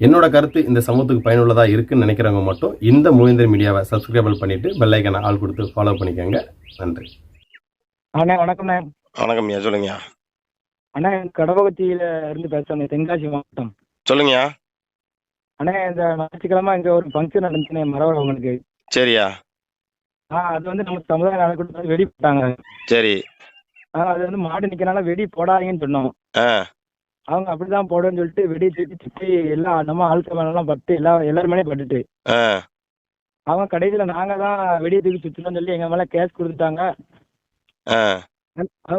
என்னோட கருத்து இந்த சமூகத்துக்கு பயனுள்ளதா இருக்குன்னு நினைக்கிறவங்க மட்டும் இந்த மூவேந்தர் மீடியாவை சப்ஸ்கிரைபிள் பண்ணிட்டு பெல் ஐக்கனை ஆள் கொடுத்து ஃபாலோ பண்ணிக்கோங்க. நன்றி. அண்ணா வணக்கம்ண்ணே. வணக்கம்யா சொல்லுங்கய்யா. அண்ணா கடவகத்தியில இருந்து பேசுறேன் தென்காசி மாவட்டம். சொல்லுங்கய்யா. அண்ணா இந்த ஞாயிற்றுக்கிழமை இங்க ஒரு ஃபங்க்ஷன் நடந்துச்சுண்ணே மரவங்களுக்கு சரியா ஆ அது வந்து நம்ம சமுதாய நலக்கூடத்தில் வெடி போட்டாங்க சரி. ஆ அது வந்து மாடு நிற்கிறனால வெடி போடாதீங்கன்னு சொன்னோம். ஆ. அவங்க அப்படிதான் போடுன்னு சொல்லிட்டு வெடி தூக்கி சுற்றி எல்லாம் நம்ம ஆட்கள் மேலாம் பட்டு எல்லா எல்லாருமே பட்டுட்டு. அவங்க கடைசியில் நாங்கள் தான் வெடியை தூக்கி சுற்றணும்னு சொல்லி எங்கள் மேலே கேஸ் கொடுத்துட்டாங்க.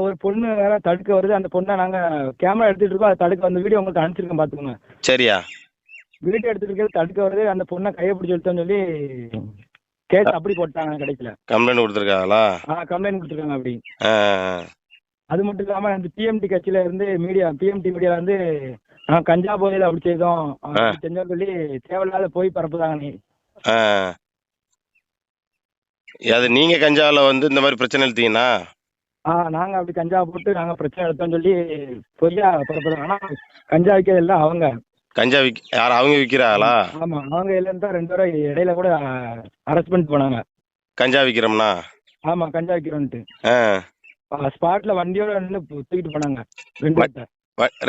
ஒரு பொண்ணு வேற தடுக்க வருது. அந்த பொண்ணை நாங்கள் கேமரா எடுத்துட்டு இருக்கோம். அதை தடுக்க அந்த வீடியோ உங்களுக்கு அனுப்பிச்சிருக்கேன் பார்த்துக்கோங்க சரியா? வீடியோ எடுத்துட்டு இருக்கிறது தடுக்க வருது. அந்த பொண்ணை கையை பிடிச்சி எடுத்தோன்னு சொல்லி கேஸ் அப்படி போட்டாங்க கடைசியில். கம்ப்ளைண்ட் கொடுத்துருக்காங்களா? ஆ கம்ப்ளைண்ட் கொடுத்துருக்காங்க அப்படி. அது மட்டும் இல்லாமல் அந்த பிஎம்டி கட்சியில இருந்து மீடியா பிஎம்டி மீடியா வந்து நான் கஞ்சா போதையில் அப்படி செய்தோம். செஞ்சோம்னு சொல்லி தேவையில்லாத போய் பரப்புதாங்க நீ. அது நீங்க கஞ்சாவில் வந்து இந்த மாதிரி பிரச்சனை எடுத்தீங்கன்னா? ஆ நாங்க அப்படி கஞ்சா போட்டு நாங்க பிரச்சனை எடுத்தோம்னு சொல்லி பொய்யா பரப்புதாங்க ஆனா கஞ்சா விற்கிறது எல்லாம் அவங்க. கஞ்சா விக் யார் அவங்க விற்கிறாங்களா ஆமா அவங்க இல்லைன்னு தான் ரெண்டு பேரும் இடையில கூட அரெஸ்ட் பண்ணிட்டு போனாங்க. கஞ்சா விற்கிறோம்னா ஆமா கஞ்சா விற்கிறோன்ட்டு ஸ்பாட்ல வண்டியோட நின்று தூக்கிட்டு போனாங்க. ரெண்டு பேர்த்த.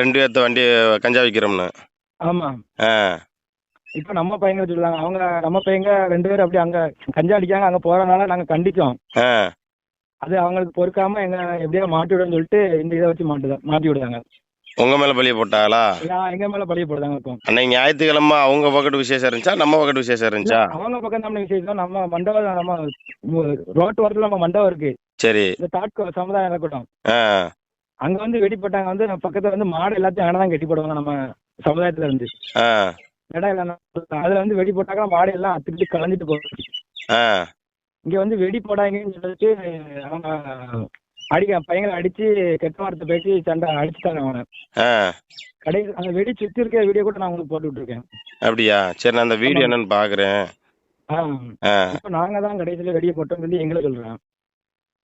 ரெண்டு பேர்த்த வண்டி கஞ்சா விற்கிறோம்னு ஆமா. இப்போ நம்ம பையங்க சொல்லுவாங்க அவங்க நம்ம பையங்க ரெண்டு பேரும் அப்படி அங்க கஞ்சா அடிக்காங்க அங்க போறதுனால நாங்க கண்டிச்சோம். அது அவங்களுக்கு பொறுக்காம எங்க எப்படியோ மாட்டி விடுன்னு சொல்லிட்டு இந்த இதை வச்சு மாட்டுதா மாட்டி விடுதாங்க உங்க மேல பழிய போட்டாங்களா? எங்க மேல பழிய போடுதாங்க இப்போ அன்னைக்கு ஞாயிற்றுக்கிழமை அவங்க பக்கத்து விசேஷம் இருந்துச்சா நம்ம பக்கத்து விசேஷம் இருந்துச்சா? அவங்க பக்கம் தான் விசேஷம். நம்ம மண்டபம் நம்ம ரோட்டு ஓரத்துல நம்ம மண்டபம் இருக்கு. சரி. இந்த தாட்கோ சமுதாயம் இருக்கட்டும் அங்க வந்து வெடி போட்டாங்க வந்து நம்ம பக்கத்துல வந்து மாடு எல்லாத்தையும் அங்கே தான் கட்டி போடுவாங்க நம்ம சமுதாயத்துல இருந்து. இடம் இல்லைன்னா அதுல வந்து வெடி போட்டாக்க மாடு எல்லாம் அத்துக்கிட்டு கலந்துட்டு போகுது. ஆ. இங்க வந்து வெடி போடாங்கன்னு சொல்லிட்டு அவங்க அடிக்க பையங்களை அடிச்சு கெட்ட வார்த்தை பேசி சண்டை அடிச்சுட்டாங்க அவனை. ஆ. கடைசி அந்த வெடி சுத்தி இருக்க வீடியோ கூட நான் உங்களுக்கு போட்டு விட்டுருக்கேன் அப்படியா? சரி நான் அந்த வீடியோ என்னன்னு பாக்குறேன். நாங்க தான் கடைசியில வெடியை போட்டோம்னு சொல்லி எங்களை சொல்றேன்.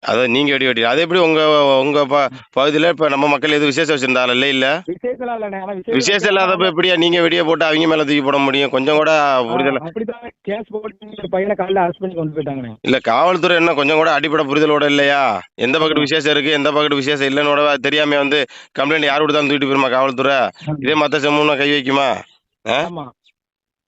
அதான் நீங்க வெடி வெடி அது எப்படி உங்க உங்க ப- பகுதியில இப்ப நம்ம மக்கள் எதுவும் விசேஷம் வச்சிருந்தாலும் இல்ல இல்ல. விசேஷம்லாம் இல்லைண்ணே ஆனா விசேஷம் இல்லாதப்ப எப்படியா? நீங்க வெடியை போட்டு அவங்க மேல தூக்கி போட முடியும்? கொஞ்சம் கூட புரிதல் ஆ, அப்படிதான் கேஸ் போட்டு ஒரு பையனை காலைல அரெஸ்ட் பண்ணி கொண்டு போயிட்டாங்கண்ணே. இல்ல காவல்துறை என்ன கொஞ்சம் கூட அடிப்படை புரிதலோட இல்லையா? எந்த பக்கத்து விசேஷம் இருக்கு? எந்த பக்கத்து விசேஷம் இல்லைன்னு தெரியாம வந்து கம்ப்ளைண்ட் யார் கொடுத்தாலும் தூக்கிட்டு போயிருமா காவல்துறை? இதே மத்த சமூகம் கை வைக்குமா? ஆ? ஆமா.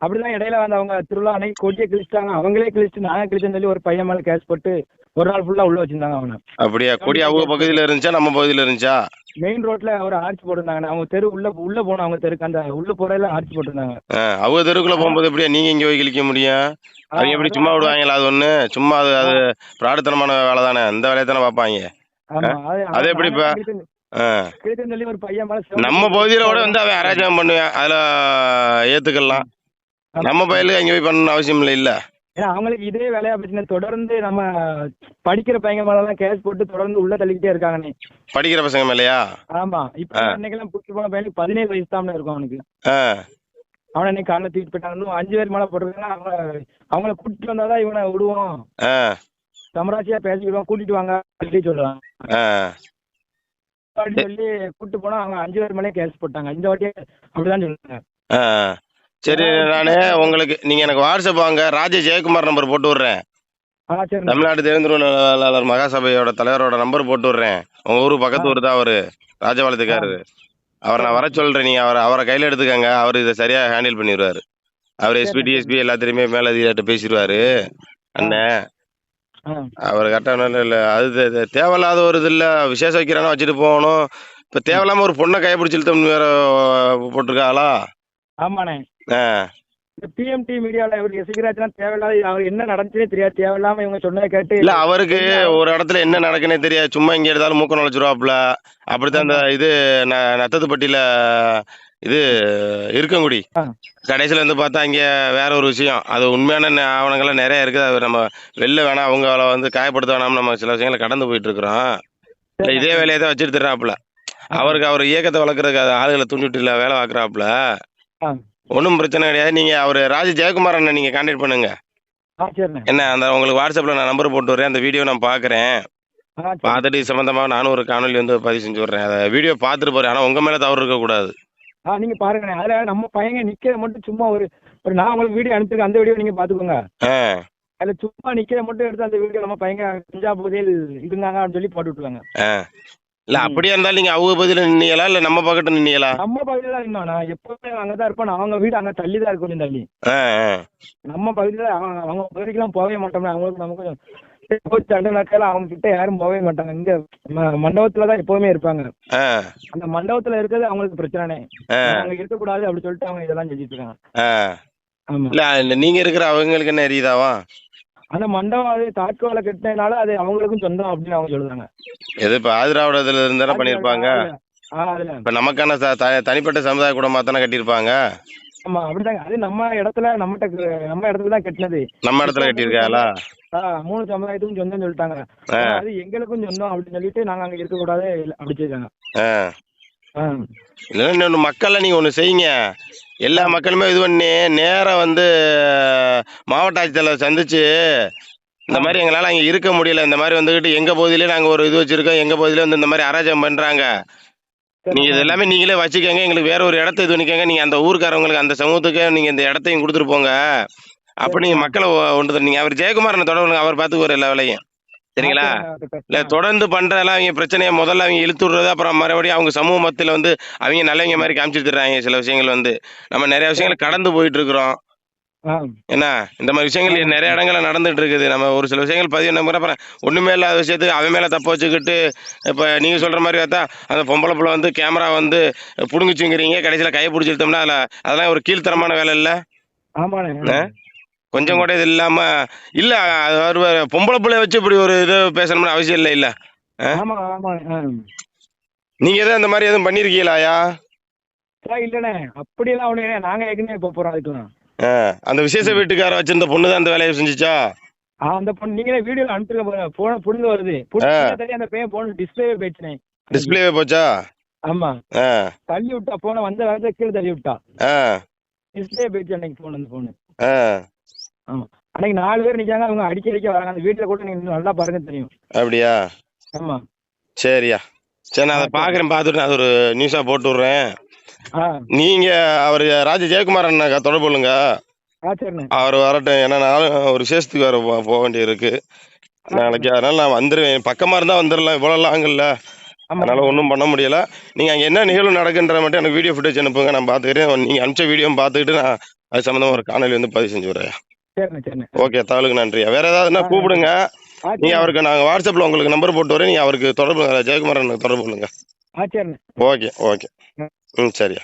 அப்படிதான் இடையில வந்து அவங்க திருவிழா அன்னைக்கு கொடியை கிழிச்சிட்டாங்க. அவங்களே கிழிச்சு நாங்க கிழிச்சேன்னு சொல்லி ஒரு பையன் மேல கேஸ் போட்டு ஒரு நாள் ஃபுல்லா உள்ள வச்சிருந்தாங்க அவனை. அப்படியா? கொடி அவங்க பகுதியில இருந்துச்சா? நம்ம பகுதியில இருந்துச்சா? மெயின் ரோட்ல ஒரு ஆர்ச் போட்டிருந்தாங்க அவங்க தெரு உள்ள உள்ள போனோம் அவங்க தெருக்கு அந்த உள்ள போறதுல ஆர்ச் போட்டிருந்தாங்க. அவங்க தெருக்குள்ள போகும்போது எப்படியா? நீங்க இங்க போய் கிழிக்க முடியும்? அவங்க எப்படி சும்மா விடுவாங்களா அது ஒண்ணு? சும்மா அது அது பிராடுத்தனமான வேலை தானே? இந்த வேலையை தானே பார்ப்பாங்க. ஆமா அது எப்படி நம்ம பகுதியில கூட வந்து அவன் அராஜகம் பண்ணுவேன். அதுல ஏத்துக்கலாம். நம்ம பயிலுக்கு அங்க போய் பண்ணணும் அவசியம் இல்லை இல்ல? ஏன்னா அவங்களுக்கு இதே வேலையா போச்சுன்னா தொடர்ந்து நம்ம படிக்கிற பையன் மேலாம் கேஸ் போட்டு தொடர்ந்து உள்ள தள்ளிக்கிட்டே இருக்காங்கண்ணே. படிக்கிற பசங்க மேலயா? ஆமா. இப்ப. அன்னைக்கெல்லாம் புடிச்சு போன பையனுக்கு பதினேழு வயசு தான் இருக்கும் அவனுக்கு அவனை இன்னைக்கு காலைல தூக்கிட்டு போயிட்டாங்க அஞ்சு பேர் மேல போட்டிருக்காங்க அவங்க அவங்கள கூட்டிட்டு வந்தாதான் இவனை விடுவோம் ஆ. சமராசியா பேசிக்கிடுவோம் கூட்டிட்டு வாங்க சொல்லி சொல்லுவாங்க. சொல்லி கூட்டிட்டு போனா அவங்க அஞ்சு பேர் மேலே கேஸ் போட்டாங்க. இந்த வாட்டி அப்படிதான் சொல்லுவாங்க சரி நானு உங்களுக்கு நீங்க எனக்கு வாட்ஸ்அப் வாங்க. ராஜ ஜெயக்குமார் நம்பர் போட்டு விடுறேன். தமிழ்நாடு தேர்ந்தெடுப்பாளர் மகாசபையோட தலைவரோட நம்பர் போட்டு விடுறேன். உங்க ஊரு பக்கத்து ஊர் தான் அவரு. ராஜபாளையத்துக்காரரு. அவரை நான் வர சொல்றேன். நீங்க அவரை அவரை கையில எடுத்துக்கங்க. அவர் இதை சரியா ஹேண்டில் பண்ணிடுவாரு. அவர் எஸ்பி டிஎஸ்பி எல்லாத்திலையுமே மேலதிகாரிட்ட பேசிடுவாரு. அண்ணன் அவர் கரெக்டாக இல்லை அது தேவையில்லாத ஒரு இது இல்லை விசேஷம் வைக்கிறானா வச்சுட்டு போகணும். இப்போ தேவையில்லாம ஒரு பொண்ணை கைப்பிடிச்சு இழுத்தோம்னு வேற போட்டிருக்காளா? ஆமாண்ணே. பிஎம்டி மீடியாவில் இவர் எசிக்கிறாச்சுன்னா தேவையில்லாத அவர் என்ன நடந்துச்சுனே தெரியாது. தேவையில்லாம இவங்க சொன்னதை கேட்டு இல்ல அவருக்கு ஒரு இடத்துல என்ன நடக்குன்னே தெரியாது. சும்மா இங்க எடுத்தாலும் மூக்க நுழைச்சிருவாப்புல அப்படித்தான் அந்த இது ந- நத்தத்துப்பட்டியில இது இருக்கங்குடி. கடைசியில வந்து பார்த்தா இங்க வேற ஒரு விஷயம். அது உண்மையான ஆவணங்கள்லாம் நிறைய இருக்குது. அது நம்ம வெளில வேணாம் அவங்கள வந்து காயப்படுத்த வேணாம் நம்ம சில விஷயங்களை கடந்து போயிட்டு இருக்கிறோம் இதே வேலையை தான் வச்சுட்டு தர்றாப்புல அவருக்கு அவர் இயக்கத்தை வளர்க்குறதுக்கு ஆளுகளை தூண்டிட்டு இல்ல வேலை பார்க்குறாப்புல. ஒன்றும் பிரச்சனை கிடையாது. நீங்க அவர் ராஜ ஜெயக்குமார் அண்ணன் நீங்க கான்டாக்ட் பண்ணுங்க. என்ன அந்த உங்களுக்கு வாட்ஸ்அப்ல நான் நம்பர் போட்டு வரேன் அந்த வீடியோ நான் பார்க்குறேன் பார்த்துட்டு இது சம்பந்தமா நானும் ஒரு காணொலி வந்து பதிவு செஞ்சு விடுறேன். அதை வீடியோ பார்த்துட்டு போறேன். ஆனா உங்க மேல தவறு இருக்கக்கூடாது. ஆ நீங்க பாருங்கண்ணே. அதுல நம்ம பையங்க நிக்கிறது மட்டும் சும்மா ஒரு ஒரு நான் உங்களுக்கு வீடியோ அனுப்பிச்சிருக்கேன். அந்த வீடியோ நீங்க பாத்துக்கோங்க ஆ. அதுல சும்மா நிக்கிறத மட்டும் எடுத்து அந்த வீடியோ நம்ம பையங்க கஞ்சா போதையில் இருந்தாங்க அப்படின்னு சொல்லி போட்டு விட்டுருவாங்க. இல்ல அப்படியா இருந்தாலும் நீங்க அவங்க பதில நின்னீங்களா? இல்ல நம்ம பக்கத்துல நின்னீங்களா? நம்ம பகுதியில தான் இருந்தோம் நான் எப்பவுமே அங்கதான் இருப்பேன். அவங்க வீடு அங்க தள்ளி தான் இருக்கு கொஞ்சம் தள்ளி. நம்ம பகுதியில அவங்க அவங்க பகுதிக்கெல்லாம் போகவே மாட்டோம்னா அவங்களுக்கு நமக்கு நடக்கல. அவங்க கிட்ட யாரும் போகவே மாட்டாங்க. இங்க ம- மண்டபத்துல தான் எப்பவுமே இருப்பாங்க. அந்த மண்டபத்துல இருக்கிறது அவங்களுக்கு பிரச்சனை அங்க இருக்கக்கூடாது அப்படி சொல்லிட்டு அவங்க இதெல்லாம் செஞ்சுட்டு இருக்காங்க. இல்ல நீங்க இருக்கிற அவங்களுக்கு என்ன எரியுதாவா? அந்த மண்டபம் அது தாட்கோலை கட்டினதுனால அது அவங்களுக்கும் சொந்தம் அப்படின்னு அவங்க சொல்லுறாங்க எது இப்ப ஆதிராவிடத்துல இருந்து தானே பண்ணிருப்பாங்க? இப்ப நமக்கான தனிப்பட்ட சமுதாய கூடமா தானே கட்டியிருப்பாங்க? ஆமா அப்படிதாங்க. அது நம்ம இடத்துல நம்மகிட்ட நம்ம இடத்துல தான் கட்டினது. நம்ம இடத்துல கட்டியிருக்காங்களா? மூணு சமுதாயத்துக்கும் சொந்தம் சொல்லிட்டாங்க. அது எங்களுக்கும் சொந்தம் அப்படின்னு சொல்லிட்டு நாங்க அங்க இருக்க கூடாது அப்படி செய்தாங்க. ஆ. ஆ. இல்லைன்னா இன்னொன்று மக்களை நீங்கள் ஒன்று செய்யுங்க. எல்லா மக்களுமே இது பண்ணி நேராக வந்து மாவட்ட ஆட்சித்தலைவர் சந்திச்சு இந்த மாதிரி எங்களால் அங்கே இருக்க முடியல. இந்த மாதிரி வந்துக்கிட்டு எங்கள் பகுதியிலே நாங்கள் ஒரு இது வச்சுருக்கோம். எங்கள் பகுதியிலே வந்து இந்த மாதிரி அராஜகம் பண்ணுறாங்க நீங்கள் இது எல்லாமே நீங்களே வச்சுக்கோங்க. எங்களுக்கு வேற ஒரு இடத்த இது பண்ணிக்கோங்க. நீங்கள் அந்த ஊருக்காரவங்களுக்கு அந்த சமூகத்துக்கு நீங்கள் இந்த இடத்தையும் கொடுத்துட்டு போங்க. அப்போ நீங்கள் மக்களை ஒன்று நீங்கள் அவர் ஜெயக்குமாரனை தொடர்புங்க அவர் பார்த்துக்குவார் எல்லா வேலையும். சரிங்களா? இல்ல தொடர்ந்து பண்றதெல்லாம் அவங்க பிரச்சனையை முதல்ல அவங்க இழுத்து விடுறது அப்புறம் மறுபடியும் அவங்க சமூக மத்தியில வந்து அவங்க நல்லவங்க மாதிரி காமிச்சிட்டு தர்றாங்க சில விஷயங்கள் வந்து. நம்ம நிறைய விஷயங்கள் கடந்து போயிட்டு இருக்கிறோம். என்ன? இந்த மாதிரி விஷயங்கள் நிறைய இடங்கள்ல நடந்துட்டு இருக்குது. நம்ம ஒரு சில விஷயங்கள் பதிவு நம்ம அப்புறம் ஒண்ணுமே இல்லாத விஷயத்துக்கு அவன் மேல தப்பு வச்சுக்கிட்டு இப்ப நீங்க சொல்ற மாதிரி பார்த்தா அந்த பொம்பளை புள்ள வந்து கேமரா வந்து புடுங்குச்சுங்கிறீங்க கடைசியில கையை பிடிச்சிட்டோம்னா அதுல அதெல்லாம் ஒரு கீழ்த்தரமான வேலை இல்ல? கொஞ்சம் கூட இது இல்லாம இல்ல ஒரு பொம்பளை பிள்ளைய வச்சு இப்படி ஒரு இது பேசணும்னு அவசியம் இல்லை இல்ல. நீங்க எதுவும் அந்த மாதிரி எதுவும் பண்ணிருக்கீங்களாயா இல்லண்ணே. அப்படியெல்லாம் ஒண்ணு நாங்க ஏற்கனவே இப்ப போறோம் அதுக்குலாம் ஆ, அந்த விசேஷ வீட்டுக்கார வச்சிருந்த பொண்ணு தான் அந்த வேலையை செஞ்சுச்சா? அந்த பொண்ணு நீங்களே வீடியோல அனுப்பிச்சிருக்க போன புடுங்க வருது. அந்த பையன் போன டிஸ்பிளே போயிடுச்சுனே டிஸ்பிளேவே போச்சா? ஆமா. தள்ளி விட்டா போன வந்த வேகத்துல கீழே தள்ளி விட்டா. டிஸ்பிளே போயிடுச்சு அன்னைக்கு போன் அந்த போனு ஆமா. அன்னைக்கு நாலு பேர் நிக்காங்க அவங்க அடிக்க அடிக்க வராங்க. அந்த வீட்டுல கூட நீங்க நல்லா பாருங்க தெரியும். அப்படியா? ஆமா. சரியா. சரி நான் அதை பார்க்குறேன் பார்த்துட்டு நான் அது ஒரு நியூஸாக போட்டு விட்றேன். நீங்க அவர் ராஜ ஜெயக்குமார் அண்ணா தொடர்பு கொள்ளுங்க. அவர் வரட்டும் ஏன்னா நானும் ஒரு விசேஷத்துக்கு போ- போக வேண்டியது இருக்கு நாளைக்கு அதனால நான் வந்துடுவேன் பக்கமா இருந்தா வந்துடலாம் இவ்வளோ லாங்கல்ல அதனால ஒன்றும் பண்ண முடியல. நீங்க அங்க என்ன நிகழ்வு நடக்குன்ற மட்டும் எனக்கு வீடியோ ஃபுட்டேஜ் அனுப்புங்க. நான் பார்த்துக்கிறேன். நீங்க அனுப்பிச்ச வீடியோ பார்த்துக்கிட்டு நான் அது சம்மந்தமா ஒரு காணொலி வந்து பதிவு செஞ்சு விடுறேன். சரிண்ணே சரிண்ணே. ஓகே தகவலுக்கு நன்றியா. வேற ஏதாவதுன்னா கூப்பிடுங்க. நீங்க. அவருக்கு நாங்க வாட்ஸ்அப்ல உங்களுக்கு நம்பர் போட்டு வரேன் நீங்க அவருக்கு தொடர்பு ஜெயக்குமார் அண்ணனுக்கு தொடர்பு சரிண்ணே. Okay okay. ம் சரியா.